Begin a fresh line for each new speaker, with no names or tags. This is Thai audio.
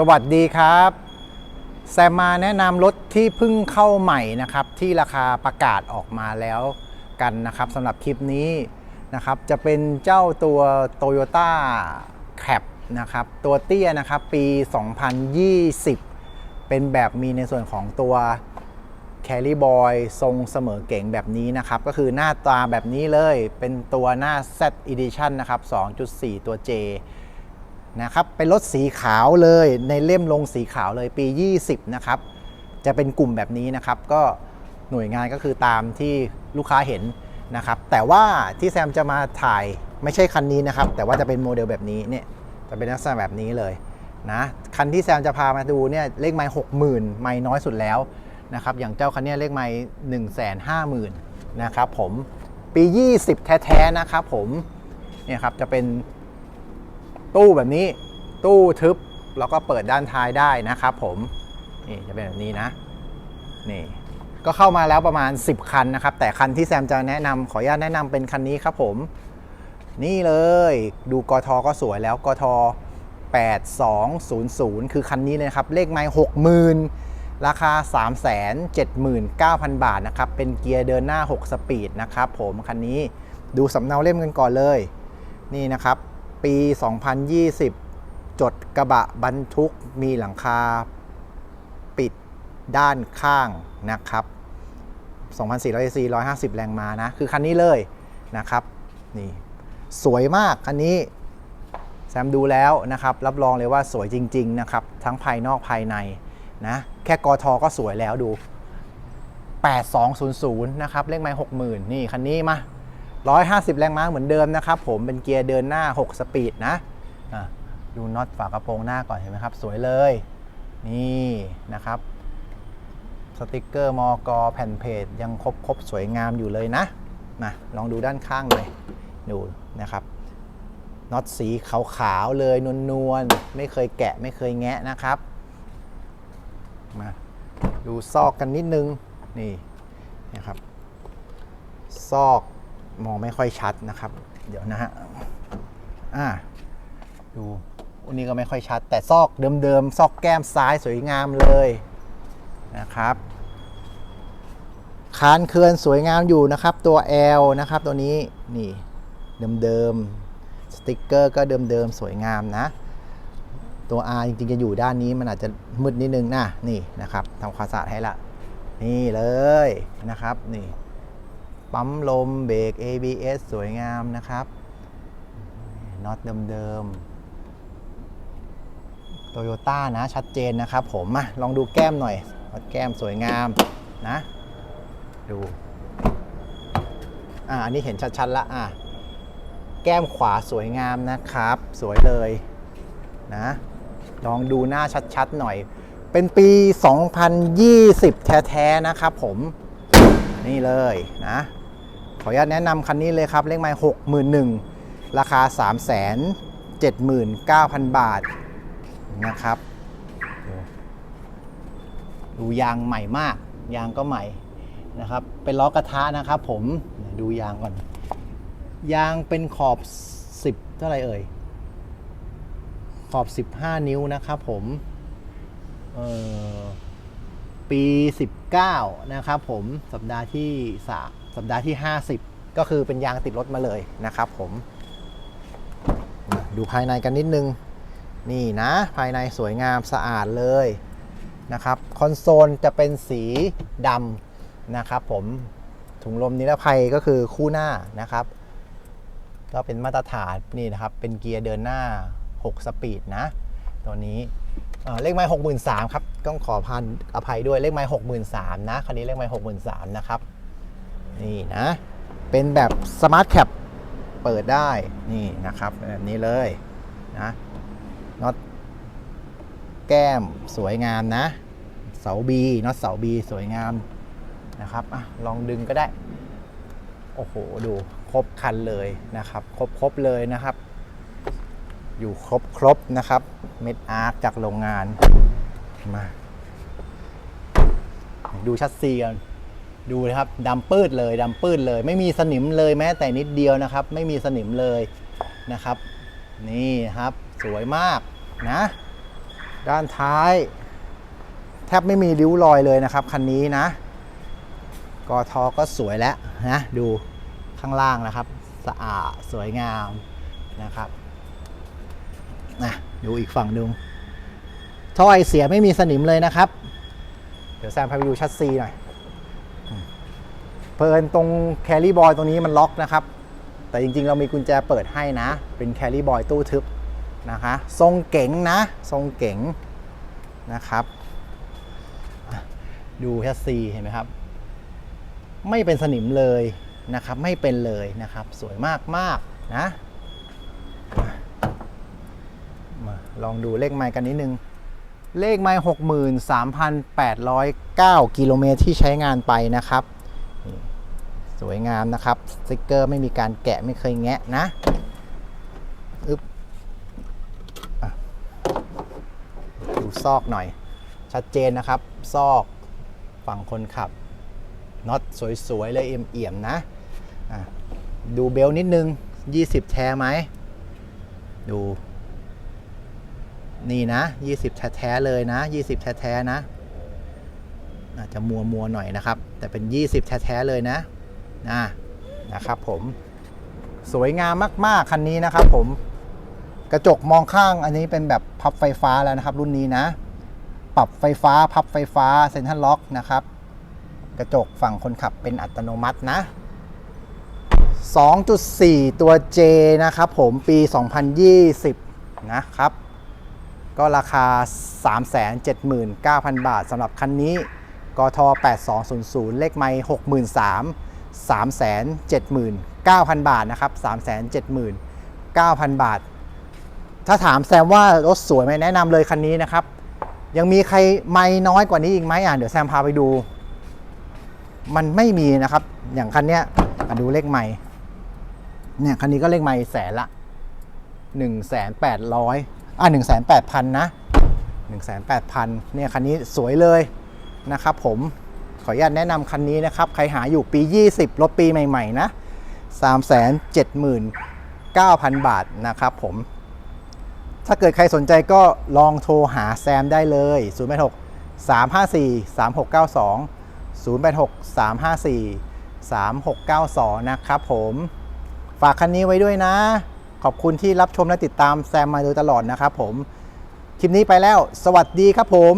สวัสดีครับ แซมมาแนะนำรถที่เพิ่งเข้าใหม่นะครับ ที่ราคาประกาศออกมาแล้วกันนะครับสำหรับคลิปนี้นะครับ จะเป็นเจ้าตัว Toyota Cap นะครับ ตัวเตี้ยนะครับ ปี 2020 เป็นแบบมีในส่วนของตัวแคล r ี b บอยทรงเสมอเก่งแบบนี้นะครับ ก็คือหน้าตาแบบนี้เลยเป็นตัวหน้า Z Edition นะครับ 2.4 ตัว J นะครับเป็นรถสีขาวเลยในเล่มลงสีขาวเลยปี 20 นะครับ จะเป็นกลุ่มแบบนี้นะครับ ก็หน่วยงานก็คือตามที่ลูกค้าเห็นนะครับ แต่ว่าที่แซมจะมาถ่ายไม่ใช่คันนี้นะครับ แต่ว่าจะเป็นโมเดลแบบนี้เนี่ยจะเป็นลักษณะแบบนี้เลยนะคันที่แซมจะพามาดูเนี่ยเลขไม้หกหมื่นไม้น้อยสุดแล้วนะครับอย่างเจ้าคันนี้เลขไม้หนึ่งแสนห้าหมื่นนะครับผมปี 20 แท้ๆนะครับผมเนี่ยครับจะเป็น ตู้แบบนี้ตู้ทึบแล้วก็เปิดด้านท้ายได้นะครับผมนี่จะเป็นแบบนี้นะนี่ก็เข้ามาแล้วประมาณ 10 คันนะครับ แต่คันที่แซมจะแนะนำขออนุญาตแนะนำเป็นคันนี้ครับผม นี่เลยดูกทก็สวยแล้วกท8200 คือคันนี้เลยครับ เลขไม้60,000 ราคา 379,000 บาทนะครับ เป็นเกียร์เดินหน้า 6 สปีดนะครับผมคันนี้ดูสำเนาเล่มกันก่อนเลย นี่นะครับ ปี 2020 จดกระบะบรรทุกมีหลังคาปิดด้านข้างนะครับ 2,400 cc 150 แรงม้านะ คือคันนี้เลยนะครับ นี่สวยมากคันนี้แซมดูแล้วนะครับ รับรองเลยว่าสวยจริง ๆ นะครับ ทั้งภายนอกภายในนะ แค่กอทอก็สวยแล้วดู 8200 นะครับ เลขไม้60,000 นี่คันนี้มา 150 แรงม้าเหมือนเดิมนะครับผมเป็นเกียร์เดินหน้า 6 สปีดนะดูน็อตฝากระโปรงหน้าก่อนเห็นไหมครับ สวยเลย นี่นะครับสติกเกอร์มอกแผ่นเพจยังครบครบสวยงามอยู่เลยนะมาลองดูด้านข้างหน่อยดูนะครับน็อตสีขาวๆเลยนวลๆไม่เคยแกะไม่เคยแงะนะครับมาดูซอกกันนิดนึงนี่นะครับซอก มองไม่ค่อยชัดนะครับ เดี๋ยวนะฮะอ่าดูอันนี้ก็ไม่ค่อยชัด แต่ซอกเดิมๆซอกแก้มซ้ายสวยงามเลยนะครับคานเคือนสวยงามอยู่นะครับ ตัว L นะครับ ตัวนี้นี่เดิมๆสติกเกอร์ก็เดิมๆสวยงามนะ ตัว R จริงๆจะอยู่ด้านนี้มันอาจจะมืดนิดนึงนะนี่นะครับทำความสะอาดให้ละนี่เลยนะครับนี่ ปั๊มลมเบรก ABS สวยงามนะครับน็อตเดิมๆโตโยต้านะชัดเจนนะครับผมมาลองดูแก้มหน่อยวัดแก้มสวยงามนะ ดูอ่าอันนี้เห็นชัดๆละอะแก้มขวาสวยงามนะครับ สวยเลยนะลองดูหน้าชัดๆหน่อย เป็นปี 2020 แท้ ๆ นะครับผม นี่เลยนะ ขออนุญาตแนะนำคันนี้เลยครับ เลขไม้หกหมื่นหนึ่งราคา 3 7 9 0 0 0 บาทนะครับ ดูยางใหม่มาก ยางก็ใหม่นะครับ เป็นล้อกระทะนะครับผมดูยางก่อน ยางเป็นขอบ 10 เท่าไรเอ่ย ขอบ 15 นิ้วนะครับผมปี 19 นะครับผมสัปดาห์ที่ 3 สัปดาห์ที่ 50 ก็คือเป็นยางติดรถมาเลยนะครับผม ดูภายในกันนิดนึง นี่นะ ภายในสวยงามสะอาดเลยนะครับ คอนโซลจะเป็นสีดำนะครับผม ถุงลมนิรภัยก็คือคู่หน้านะครับ ก็เป็นมาตรฐานนี่นะครับ เป็นเกียร์เดินหน้า 6 สปีดนะ ตัวนี้เเลขไม้หกหมื่นสามครับ ต้องขอพันอภัยด้วยเลขไม้หกหมื่นสามนะ คันนี้เลขไม้หกหมื่นสามนะครับ นี่นะ เป็นแบบสมาร์ทแคปเปิดได้นี่นะครับแบบนี้เลยนะน็อตแก้มสวยงามนะ เสาบีน็อตเสาบีสวยงามนะครับอะลองดึงก็ได้ โอ้โห ดูครบคันเลยนะครับ ครบครบเลยนะครับ อยู่ครบครบนะครับ เม็ดอาร์คจากโรงงานมา ดูชัดซีกัน ดูนะครับดำปืดเลยดำปืดเลย ไม่มีสนิมเลยแม้แต่นิดเดียวนะครับ ไม่มีสนิมเลยนะครับ นี่ครับสวยมากนะ ด้านท้าย แทบไม่มีริ้วรอยเลยนะครับ คันนี้นะกอทอก็สวยแล้วนะดูข้างล่างนะครับ สะอาดสวยงามนะครับนะดูอีกฝั่งหนึ่งท่อไอเสียไม่มีสนิมเลยนะครับ เดี๋ยวแซมพาไปดูชัดซีหน่อย เพลินตรงแครี่บอยตรงนี้มันล็อกนะครับ แต่จริงๆ เรามีกุญแจเปิดให้นะ เป็นแครี่บอยตู้ทึบนะคะ ทรงเก๋งนะ ทรงเก๋งนะครับ ดูแคสซีเห็นไหมครับ ไม่เป็นสนิมเลยนะครับ ไม่เป็นเลยนะครับ สวยมากมากนะ มาลองดูเลขไมล์กันนิดนึง เลขไมล์หกหมื่นสามพันแปดร้อยเก้ากิโลเมตรที่ใช้งานไปนะครับ สวยงามนะครับสติกเกอร์ไม่มีการแกะไม่เคยแงะนะอึ๊บอดูซอกหน่อย ชัดเจนนะครับ ซอกฝั่งคนขับน็อตสวยๆ เลยเอี่ยมๆนะะดูเบลนิดนึง 20 แท้ไหม ดู นี่นะ 20 แท้ๆเลยนะ 20 แท้ๆนะอาจจะมัวมัวๆหน่อยนะครับ แต่เป็น 20 แท้ ๆ เลยนะ นะนะครับผมสวยงามมากๆ คันนี้นะครับผมกระจกมองข้างอันนี้เป็นแบบพับไฟฟ้าแล้วนะครับ รุ่นนี้นะ ปรับไฟฟ้าพับไฟฟ้าเซ็นทรัลล็อกนะครับ กระจกฝั่งคนขับเป็นอัตโนมัตินะ 2.4 ตัว J นะครับผมปี 2020 นะครับ ก็ราคา 379,000 บาทสำหรับคันนี้กท8200 เลขไมล์63,000 379,000 บาทนะครับ 379,000 บาท ถ้าถามแซมว่ารถสวยไหมแนะนำเลยคันนี้นะครับ ยังมีใครไม่น้อยกว่านี้อีกไหมอะเดี๋ยวแซมพาไปดู มันไม่มีนะครับ อย่างคันเนี้ยดูเลขไม่ เนี่ยคันนี้ก็เลขไม่แสนละ 1 8 0 0อะ1 8 0 0 0นะ 1 8 0 0 0เนี่ยคันนี้สวยเลยนะครับผม ขออนุญาตแนะนำคันนี้นะครับ ใครหาอยู่ปี 20 รถปีใหม่ ๆ นะ 379,000 บาทนะครับผม ถ้าเกิดใครสนใจก็ลองโทรหาแซมได้เลย 086 354 3692 086 354 3692 นะครับผม ฝากคันนี้ไว้ด้วยนะ ขอบคุณที่รับชมและติดตามแซมมาโดยตลอดนะครับผม คลิปนี้ไปแล้ว สวัสดีครับผม